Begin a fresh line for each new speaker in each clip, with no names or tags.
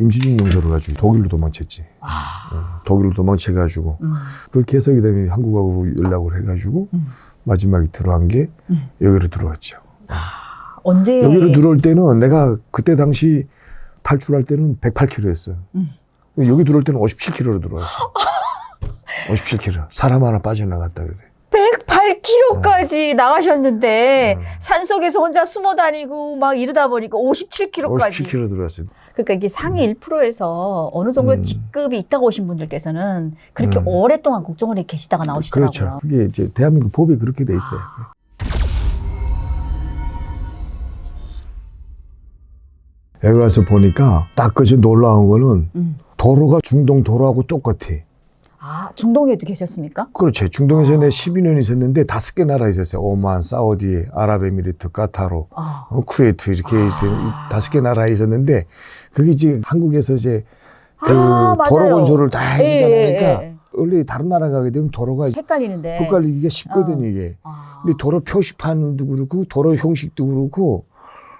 임시중 용사를 가지고 독일로 도망쳤지.
아,
어, 독일로 도망쳐가지고
음.
그렇게 해서 그다음에 한국하고 연락을 해가지고
음.
마지막에 들어간 게
음.
여기로 들어왔죠.
언제
여기로 들어올 때는 내가 그때 당시 탈출할 때는 108kg였어.
음.
여기 들어올 때는 57kg로 들어왔어. 57kg. 사람 하나 빠져나갔다 그래.
108km까지 나가셨는데
어.
산속에서 혼자 숨어 다니고 막 이러다 보니까 57km까지.
57kg 들어왔어.
그러니까 이게 상위 1%에서 어느 정도
음.
직급이 있다고 오신 분들께서는 그렇게
음.
오랫동안 국정원에 계시다가 나오시더라고요.
그렇죠. 그게 이제 대한민국 법이 그렇게 돼 있어요. 여기 와서 보니까 딱 그저 놀라운 거는
음.
도로가 중동 도로하고 똑같아.
아, 중동에도 계셨습니까?
그렇지. 중동에서 내 12년 있었는데 다섯 개 나라 있었어요. 오만, 사우디, 아랍에미리트, 카타르,
아.
어, 쿠웨이트 이렇게
아.
다섯 개 나라에 있었는데 그게 이제 한국에서 이제 그
아.
도로 건설을 다
예,
해주다
예,
보니까
예.
원래 다른 나라 가게 되면 도로가
헷갈리는데.
헷갈리기가 쉽거든
어.
이게.
아,
근데 도로 표시판도 그렇고 도로 형식도 그렇고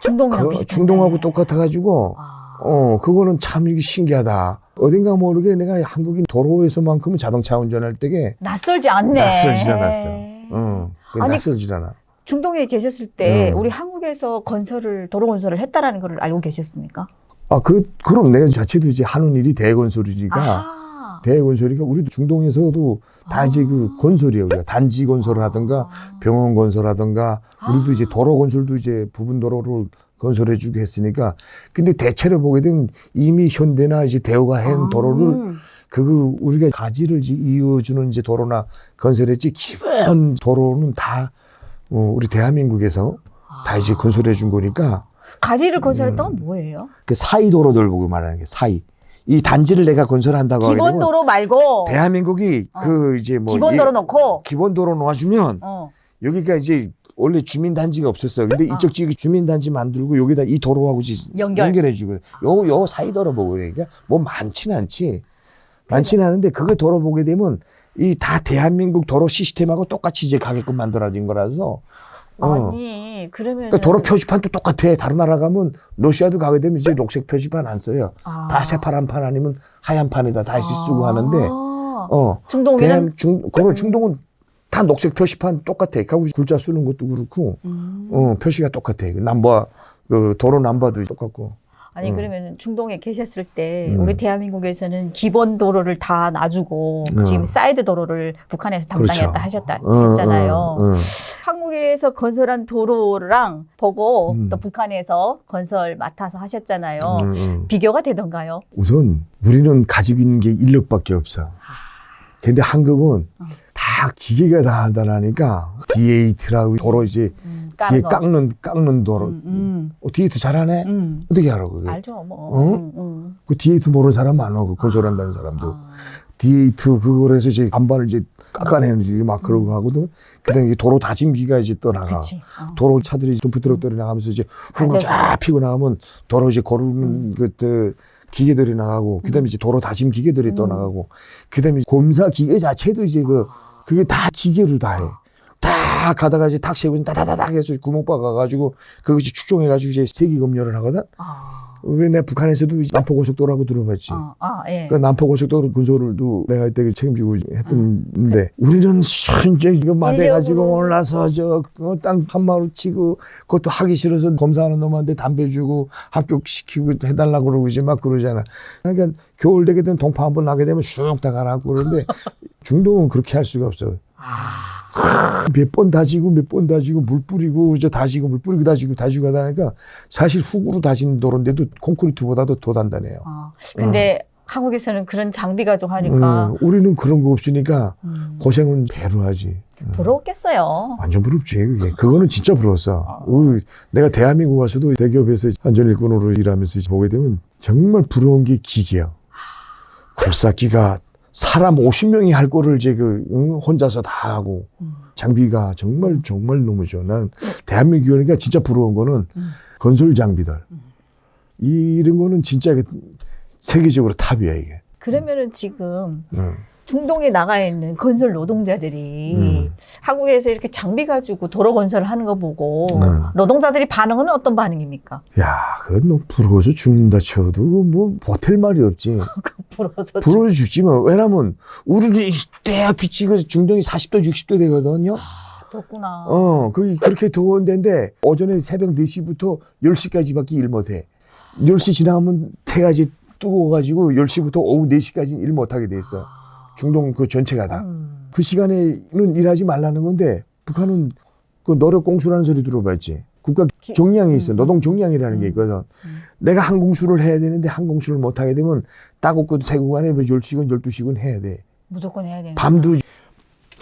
중동이랑
그. 중동하고 똑같아 가지고
아.
어 그거는 참 이게 신기하다. 어딘가 모르게 내가 한국인 도로에서만큼은 자동차 운전할 때게
낯설지 않네.
낯설지 않았어. 어, 그
아니,
낯설지 않아.
중동에 계셨을 때
음.
우리 한국에서 건설을 도로 건설을 했다라는 걸 알고 계셨습니까?
아, 그, 그럼 내가 자체도 이제 하는 일이 대건설이니까,
아.
대건설이니까 우리도 중동에서도 다 이제 그 건설이에요. 우리가 단지 건설을 하든가,
아.
병원 건설하든가, 우리도
아.
이제 도로 건설도 이제 부분 도로를 건설해 주게 했으니까, 근데 대체로 보게 되면 이미 현대나 이제 대우가 한
아.
도로를 그 우리가 가지를 이제 이어주는 이제 도로나 건설했지 기본 도로는 다 어, 우리 대한민국에서 다 이제 건설해 준 거니까
가지를 건설했던
음.
건 뭐예요?
그 사이 도로들 보고 말하는 게 사이 이 단지를 내가 건설한다고 하게 되면
기본도로 말고
대한민국이
어.
그 이제 뭐
기본도로
예,
넣고
기본 도로 놓아주면
어.
여기가 이제 원래 주민 단지가 없었어요. 근데
어.
이쪽 지역에 주민 단지 만들고 여기다 이 도로하고
연결.
연결해 주고 요 요 사이 도로 보고 그러니까 뭐 많지는 않지. 많지는 않은데 그걸 도로 보게 되면 이 다 대한민국 도로 시스템하고 똑같이 이제 가게끔 만들어진 거라서 어.
아니 그러면
그러니까 도로 표지판도 똑같아. 다른 나라 가면 러시아도 가게 되면 이제 녹색 표지판 안 써요.
아.
다 새파란 판 아니면 하얀 판에다 다시 쓰고 하는데 어
중동에는
대한 중 그걸 중동은 다 녹색 표시판 똑같아. 가고 글자 쓰는 것도 그렇고
음.
어 표시가 똑같아. 그 남바 그 도로 남바도 똑같고.
아니
음.
그러면 중동에 계셨을 때
음.
우리 대한민국에서는 기본 도로를 다 놔주고
어.
지금 사이드 도로를 북한에서 담당했다
그렇죠.
하셨다
어,
했잖아요.
어, 어.
한국에서 건설한 도로랑 보고
음.
또 북한에서 건설 맡아서 하셨잖아요.
음, 음.
비교가 되던가요?
우선 우리는 가지고 있는 게 인력밖에 없어. 근데 한국은
어.
다 기계가 다 한다니까 D8라고 도로 이제
음,
뒤에. 깎는 깎는 도로.
음, 음,
어, D8 잘하네.
음.
어떻게 알아 그게?
알죠, 뭐.
어?
음, 음.
그 D8 모르는 사람 많아. 그 건설한다는 사람도.
아.
D8 그걸 해서 이제 간발을 이제 깎아내는지 막 그러고 하거든. 그다음에 이제 도로 다짐기가 이제 또 나가.
어.
도로 차들이 덤프트럭 들이 나가면서 이제
맞아요.
쫙 피고 나가면 도로 이제
음.
거르는 그때 기계들이 나가고 그다음에 이제 도로 다짐 기계들이 또
음.
나가고 그다음에 검사 기계 자체도 이제 그 그게 다 기계로 다 해. 다 가다가 이제 탁 세우고 다다다닥 해서 구멍 박아가지고 그거 이제 축종해가지고 이제 세기 검열을 하거든.
아.
우리 내 북한에서도 남포 고속도로라고 들어봤지.
어, 아, 예.
그 남포 고속도로 건설도 내가 이때 책임지고
음.
했던데 우리는 순전 이거 마대 가지고. 올라서 저땅 한 마루 치고 그것도 하기 싫어서 검사하는 놈한테 담배 주고 합격시키고 해달라고 그러고 이제 막 그러잖아. 그러니까 겨울 되게 되면 동파 한번 나게 되면 쑥 다 가라고 그러는데 중동은 그렇게 할 수가 없어.
아.
몇번 다지고 몇 번 다지고 물 뿌리고 저 다지고 물 뿌리고 다지고 다지고 하다 보니까 사실 흙으로 다진 도로인데도 콘크리트보다도 더 단단해요.
어. 근데 한국에서는 그런 장비가 좀 하니까
어, 우리는 그런 거 없으니까
음,
고생은 배로 하지.
부러웠겠어요.
완전 부럽지, 그게. 그거는 진짜 부러웠어. 어, 내가 대한민국 와서도 대기업에서 안전일꾼으로 일하면서 보게 되면 정말 부러운 게 기계야. 굴삭기가 사람 50명이 할 거를 이제 그, 응, 혼자서 다 하고
음.
장비가 정말 정말 너무 좋아. 난 대한민국이니까 진짜 부러운 거는
음.
건설 장비들. 이런 거는 진짜 그 세계적으로 탑이야, 이게.
그러면은 지금
응.
중동에 나가 있는 건설 노동자들이
음.
한국에서 이렇게 장비 가지고 도로 건설을 하는 거 보고
네.
노동자들이 반응은 어떤 반응입니까?
야, 그건 뭐 부러워서 죽는다 쳐도 뭐 버틸 말이 없지.
부러워서
부러워 죽지만 왜냐면 우리는 이때 빛이 그 중동이 40도 60도 되거든요.
덥구나.
어, 거기 그렇게 더운 데인데 오전에 새벽 4시부터 10시까지밖에 일 못해. 10시 지나면 태가지 뜨거워가지고 10시부터 오후 4시까지는 일 못하게 돼 있어. 중동 그 전체가 다.
음.
그 시간에는 일하지 말라는 건데 북한은 그 노력 공수라는 소리 들어봤지. 국가
기-
정량이 있어.
음,
노동 정량이라는 게
음.
있거든.
음.
내가 한 공수를 해야 되는데 한 공수를 못 하게 되면 따곡고 세고 간에 10시간 12시간 해야 돼.
무조건 해야 되는.
밤도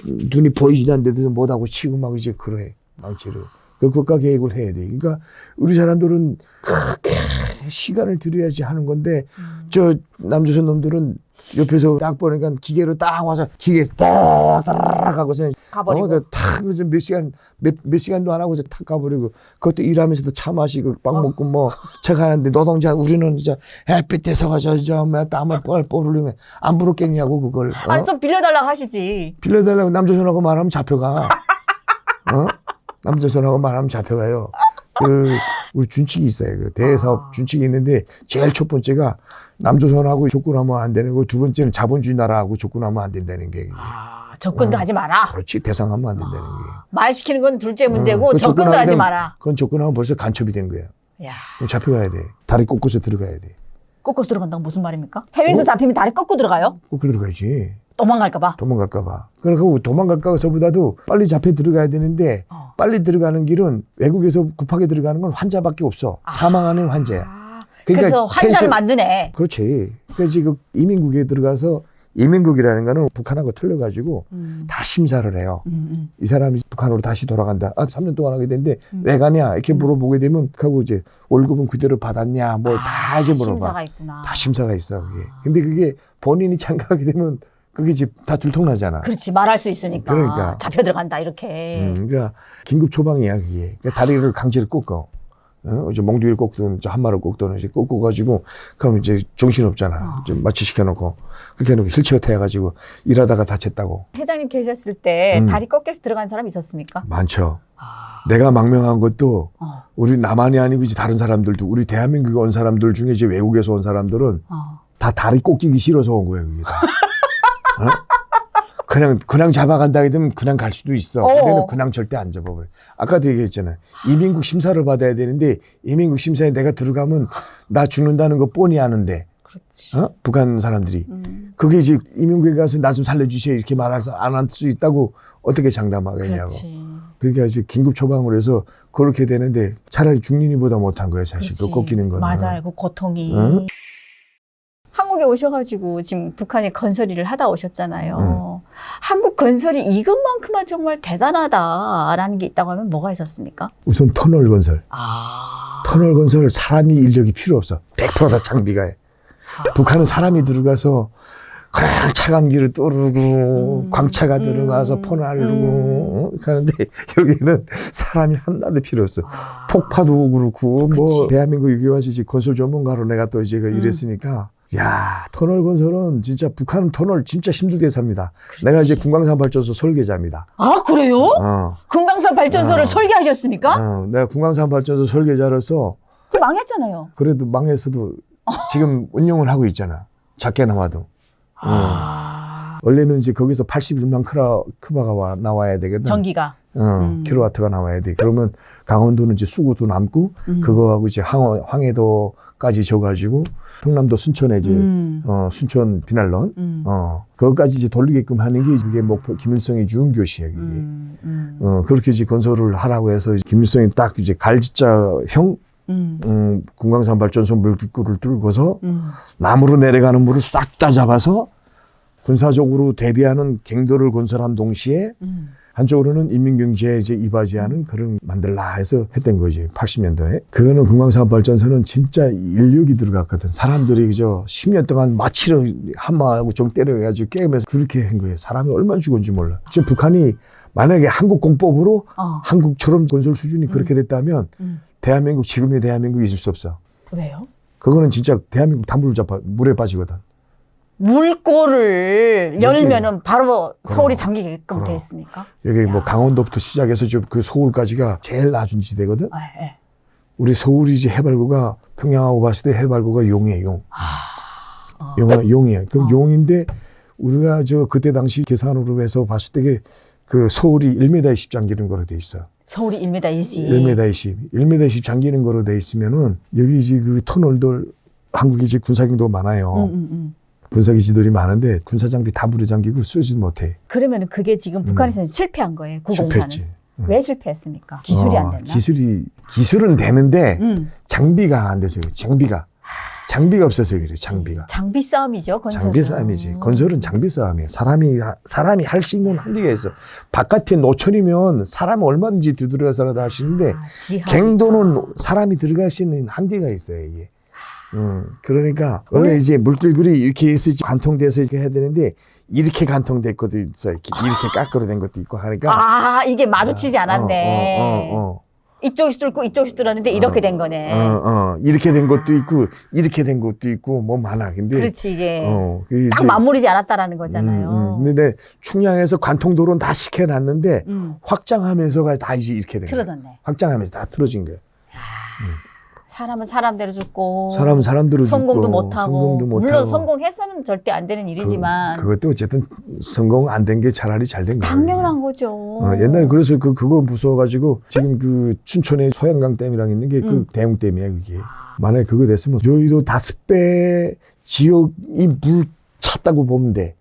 눈이 보이지도 않는데도 못하고 치고 막 이제 그래 망치로 그 국가 계획을 해야 돼. 그러니까 우리 사람들은 그렇게 시간을 들여야지 하는 건데
음.
저 남조선 놈들은 옆에서 딱 보니까 기계로 딱 와서 기계 딱딱 하고서
가버리고.
어, 탁몇 시간 몇, 몇 시간도 안 하고서 탁 가버리고 그것도 일하면서도 차 마시고 빵
어.
먹고 뭐 저가는데 노동자 우리는 이제 햇빛에 서가 저저 땀을 뻘뻘 흘리면 안 부럽겠냐고 그걸 어?
아니 좀 빌려달라고 하시지.
빌려달라고 남조선하고 말하면 잡혀가. 어? 남조선하고 말하면 잡혀가요. 그, 우리 준칙이 있어요. 그 대사업
아.
준칙이 있는데, 제일 첫 번째가 남조선하고 조건하면 안 되는 거, 두 번째는 자본주의 나라하고 조건하면 안 된다는 게.
아, 접근도
어.
하지 마라.
그렇지, 대상하면 안 된다는 게.
말 시키는 건 둘째 문제고
그
접근도 하지
되면
마라.
그건 조건하면 벌써 간첩이 된 거예요.
야,
그럼 잡혀가야 돼. 다리 꺾고서 들어가야 돼.
꺾어서 들어간다고 무슨 말입니까? 해외에서
어?
잡히면 다리 꺾고 들어가요?
꺾고 들어가야지.
도망갈까봐.
도망갈까봐. 그러고 도망갈까서보다도 빨리 잡혀 들어가야 되는데,
어.
빨리 들어가는 길은 외국에서 급하게 들어가는 건 환자밖에 없어. 사망하는 환자야.
아,
그러니까
그래서 환자를
텐션-
만드네.
그렇지. 그러니까 지금 이민국에 들어가서 이민국이라는 거는 북한하고 틀려가지고
음,
다 심사를 해요.
음, 음.
이 사람이 북한으로 다시 돌아간다. 아, 3년 동안 하게 되는데
음.
왜 가냐? 이렇게
음.
물어보게 되면 하고 이제 월급은 그대로 받았냐? 뭐다
아,
이제 물어봐.
심사가 있구나.
다 심사가 있어, 그게. 근데 그게 본인이 참가하게 되면 그게 이제 다 들통나잖아.
그렇지 말할 수 있으니까
그러니까.
잡혀 들어간다 이렇게.
음, 그러니까 긴급 처방이야, 그게. 그러니까 다리를 강제로 꺾어. 어? 이제 몽둥이를 꺾든, 저 한마를 꺾든, 이제 꺾어가지고, 그럼 이제 정신 없잖아.
어.
이제 마취 시켜 놓고. 그렇게 해놓고 힐체어 태워 가지고, 일하다가 다쳤다고.
회장님 계셨을 때
음.
다리 꺾여서 들어간 사람 있었습니까?
많죠.
아,
내가 망명한 것도,
어,
우리 나만이 아니고 이제 다른 사람들도, 우리 대한민국에 온 사람들 중에 이제 외국에서 온 사람들은
어.
다 다리 꺾이기 싫어서 온 거예요, 그게 다. 어? 그냥, 그냥 잡아간다 되면 그냥 갈 수도 있어.
어.
근데는 그냥 절대 안 잡아버려. 아까도 얘기했잖아요. 이민국 심사를 받아야 되는데, 이민국 심사에 내가 들어가면 나 죽는다는 거 뻔히 아는데,
그렇지.
어? 북한 사람들이.
음,
그게 이제 이민국에 가서 나 좀 살려주세요. 이렇게 말해서 안 할 수 있다고 어떻게 장담하겠냐고.
그렇지.
그러니까 이제 긴급 처방을 해서 그렇게 되는데 차라리 죽는이보다 못한 거예요, 사실. 그. 꺾이는 거는.
맞아요. 그 고통이.
응?
한국에 오셔가지고 지금 북한에 건설 일을 하다 오셨잖아요.
응.
한국 건설이 이것만큼만 정말 대단하다라는 게 있다고 하면 뭐가 있었습니까?
우선 터널 건설.
아,
터널 건설 사람이 인력이 필요 없어. 100%다 장비가 해.
아.
북한은 사람이 들어가서 그냥 차감기를 또르고
음.
광차가 들어가서
음.
포날르고 어? 하는데 여기는 사람이 하나도 필요 없어.
아.
폭파도 그렇고 뭐
그치.
대한민국 여기 와서 이제 건설 전문가로 내가 또 이제 그
음.
일했으니까 야 터널 건설은 진짜 북한은 터널 진짜 힘들게 삽니다.
그렇지.
내가 이제 군광산 발전소 설계자입니다.
아 그래요?
어,
금강산 발전소를
어.
설계하셨습니까?
어, 내가 군광산 발전소 설계자로서
그 망했잖아요.
그래도 망했어도 지금 운영을 하고 있잖아. 작게 나와도.
아,
원래는 이제 거기서 81만 크라, 크바가 와, 나와야 되거든.
전기가.
어,
음.
킬로와트가 나와야 돼. 그러면 강원도는 이제 수구도 남고,
음.
그거하고 이제 항, 황해도까지 져가지고, 평남도 순천에 이제,
음.
어, 순천 비날론,
음.
어, 그거까지 이제 돌리게끔 하는 게 그게 목표, 김일성이 주은 교시야, 그게.
음. 음.
어, 그렇게 이제 건설을 하라고 해서 이제 김일성이 딱 이제 갈지자형,
음.
음, 군광산 발전소 물기구를 뚫고서
음.
남으로 내려가는 물을 싹 다 잡아서 군사적으로 대비하는 갱도를 건설한 동시에
음.
한쪽으로는 인민경제에 이제 이바지하는 그런 만들라 해서 했던 거지. 80년대에. 그거는 금강산 발전소는 진짜 인력이 들어갔거든. 사람들이 그저 10년 동안 마취를 한마하고 정 때려가지고 깨면서 그렇게 한 거예요. 사람이 얼마나 죽었는지 몰라. 지금 북한이 만약에 한국 공법으로
어.
한국처럼 건설 수준이 그렇게 됐다면
음.
대한민국 지금의 대한민국이 있을 수 없어.
왜요?
그거는 진짜 대한민국 다 물을 잡아 물에 빠지거든
물꼬를 열면은 바로 서울이
그럼.
잠기게끔 돼
그럼.
있습니까?
여기 뭐
야.
강원도부터 시작해서 저그 서울까지가 제일 낮은 지대거든.
아, 예.
우리 서울이 이제 해발고가 평양하고 봤을 때 해발고가 용이에요, 용.
어.
용, 용이에요. 그럼
어.
용인데 우리가 저 그때 당시 계산으로 해서 봤을 때 그 서울이 1m 20 잠기는 거로 돼 있어.
서울이 1m 20.
1m 20. 1m 20 잠기는 거로 돼 있으면은 여기 이제 그 터널들 한국에 이제 군사경도 많아요.
음, 음, 음.
군사기지들이 많은데 군사장비 다 물에 잠기고 쓰지 못해.
그러면은 그게 지금 북한에서는 실패한 거예요. 구공사는.
음.
왜 실패했습니까? 기술이
어,
안 됐나?
기술이 기술은 되는데
음.
장비가 안 돼서 그래. 장비가 장비가 없어서 그래. 장비가.
장비 싸움이죠. 건설.
장비 싸움이지. 건설은 장비 싸움이야. 사람이 사람이 할 수 있는 한계가 있어. 바깥에 노천이면 사람 얼마든지 두드려서라도 할 수 있는데
아, 지하.
갱도는 사람이 들어갈 수 있는 한계가 있어요, 이게. 음, 그러니까 원래
왜?
이제 물길들이 이렇게 해서 관통돼서 이렇게 해야 되는데 이렇게 관통될 것도 있어, 이렇게, 이렇게 까끌어 된 것도 있고 하니까.
아 이게 마주치지 않았네.
어, 어, 어,
이쪽이 뚫고 이쪽이 뚫었는데 이렇게 된 거네.
어, 어, 이렇게 된 것도 있고 이렇게 된 것도 있고 뭐 많아. 근데
그렇지 이게
어,
그딱
이제-
맞물리지 않았다는 거잖아요.
음, 음. 근데 충량에서 관통도로는 다 시켜놨는데
음,
확장하면서가 다 이제 이렇게 된 거야.
틀어졌네.
확장하면서 다 틀어진 거야.
사람은 사람대로 죽고
사람 사람대로
성공도
죽고,
못하고
성공도 못하고.
물론 성공해서는 절대 안 되는 일이지만
그, 것도 어쨌든 성공 안 된 게 차라리 잘 된 거야.
당연한 거죠.
어, 옛날에 그래서 그 그거 무서워가지고 지금 그 춘천에 소양강 댐이랑 있는 게그
음.
대웅 댐이야 그게. 만약에 그거 됐으면 여의도 다섯 배 지역이 물 찼다고 보면 돼.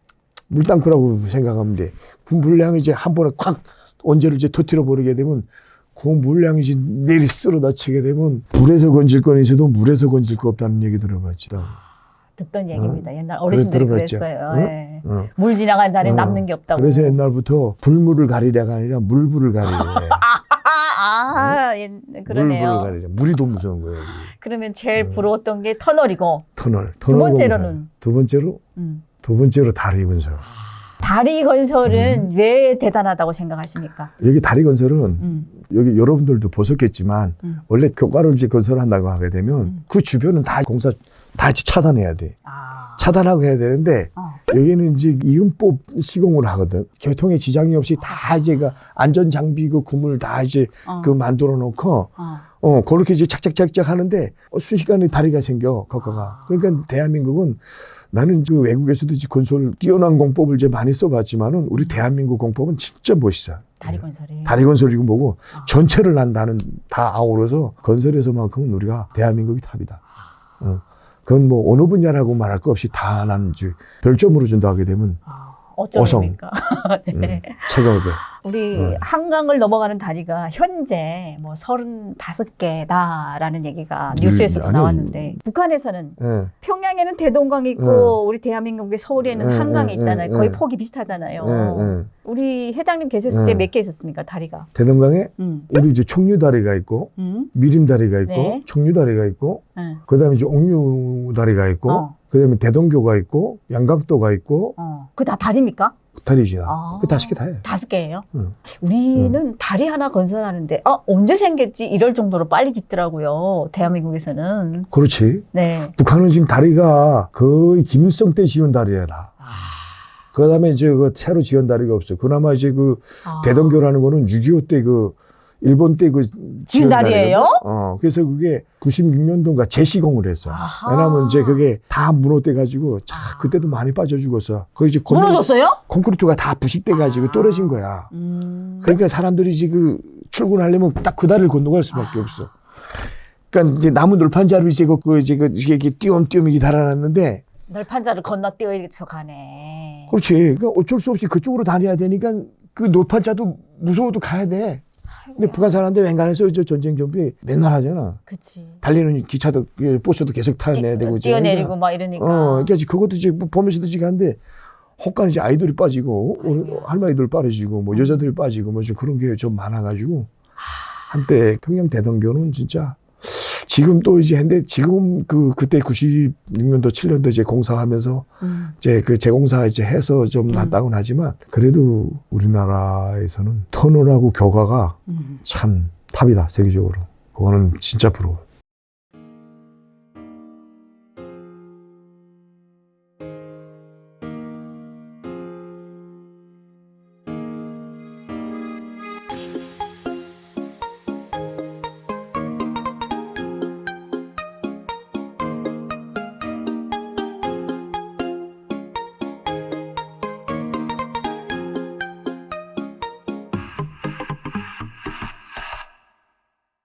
물땅크라고 생각하면 돼. 그 물량이 이제 한 번에 콱 언제를 이제 터트려 버리게 되면 그 물량이 내리 쓸어 다치게 되면 물에서 건질 건 있어도 물에서 건질 거 없다는 얘기 들어봤지.
듣던 얘기입니다. 옛날 어르신들이
어?
그랬어요.
응?
예.
어.
물 지나간 자리에
어.
남는 게 없다고.
그래서 옛날부터 불물을 가리려가 아니라 물불을 가리려 해.
아, 아, 예, 그러네요.
물불을 가리려. 물이 더 무서운 거예요.
그러면 제일 부러웠던 게 터널이고
터널.
두 번째로는?
두 번째로
음.
두 번째로 다리 건설.
다리 건설은 왜 대단하다고 생각하십니까?
여기 다리 건설은
음.
여기 여러분들도 보셨겠지만
음.
원래 교과를 이제 건설한다고 하게 되면
음.
그 주변은 다 공사 다 이제 차단해야 돼.
아.
차단하고 해야 되는데
어.
여기는 이제 이음법 시공을 하거든. 교통에 지장이 없이 다 이제 그 안전 장비 그 구물 다 이제
어.
그 만들어 놓고
어.
어 그렇게 이제 착착착착 하는데 어, 순식간에 다리가 생겨 거가가. 그러니까 대한민국은 나는 그 외국에서도 이제 건설 뛰어난 공법을 이제 많이 써봤지만은 우리 대한민국 공법은 진짜 멋있어.
다리 건설이.
다리 건설이고 뭐고
아.
전체를 난 나는 다 아우러서 건설에서만큼은 우리가 대한민국이 탑이다. 어. 그건 뭐 어느 분야라고 말할 거 없이 다 나는 별점으로 준다 하게 되면
아, 어쩌입니까? 네.
음, 최고배.
우리
음.
한강을 넘어가는 다리가 현재 뭐 35개다라는 얘기가 뉴스에서도
아니,
나왔는데 북한에서는
예.
평양에는 대동강이 있고 우리 대한민국의 서울에는
응,
한강이
응,
있잖아요.
응,
거의
응.
폭이 비슷하잖아요.
예, 예.
우리 회장님 계셨을 때
응.
몇개 있었습니까? 다리가.
대동강에
음.
우리 이제 청류다리가 있고
음.
미림다리가 있고
네.
청류다리가 있고
응.
그다음에 이제 옥류다리가 있고
어.
그다음에 대동교가 있고 양각도가 있고
어. 그 다 다리입니까?
다리지 나.
아.
그 다섯 개다 해.
다섯 개예요.
응.
우리는 다리 하나 건설하는데 아 언제 생겼지 이럴 정도로 빨리 짓더라고요. 대한민국에서는.
그렇지.
네.
북한은 지금 다리가 거의 김일성 때 지은 다리야 다. 그 다음에 이제 그 새로 지은 다리가 없어. 그나마 이제 그
아.
대동교라는 거는 6.25 때 그 일본 때 그
지은 다리예요?
어, 그래서 그게 96년도인가 재시공을 했어.
아하.
왜냐면 이제 그게 다 무너져 가지고 자, 그때도 많이 빠져 죽었어. 그 이제 건-
무너졌어요?
콘크리트가 다 부식돼 가지고 떨어진 거야.
음.
그러니까 사람들이 이제 그 출근하려면 딱 그 다리를 건너갈 수밖에 없어. 그러니까 이제 나무 놀판자로 이제 그, 그 이제 그 이게 이렇게 띄엄띄엄 이게 달아놨는데
널판자를 건너뛰어서 가네.
그렇지. 그러니까 어쩔 수 없이 그쪽으로 다녀야 되니까 그 놀판자도 무서워도 가야 돼. 근데 북한 사람들 웬간해서 저 전쟁 준비 맨날 하잖아.
그치.
달리는 기차도 예, 버스도 계속 타내야 되고
뛰어내리고
그러니까,
막 이러니까.
어, 그러니까 그것도 이제 뭐 보면서도 지금 하는데 혹간 이제 아이들이 빠지고 어, 할머니들 빠지고 뭐 여자들이 빠지고 뭐 좀 그런 게 좀 많아가지고 한때 평양 대동교는 진짜 지금 또 이제 했는데 지금 그 그때 96년도 7년도 이제 공사하면서
음.
이제 그 재공사 이제 해서 좀 낫다곤 하지만 그래도 우리나라에서는 터널하고 교과가
음.
참 탑이다 세계적으로 그거는 진짜 부러워.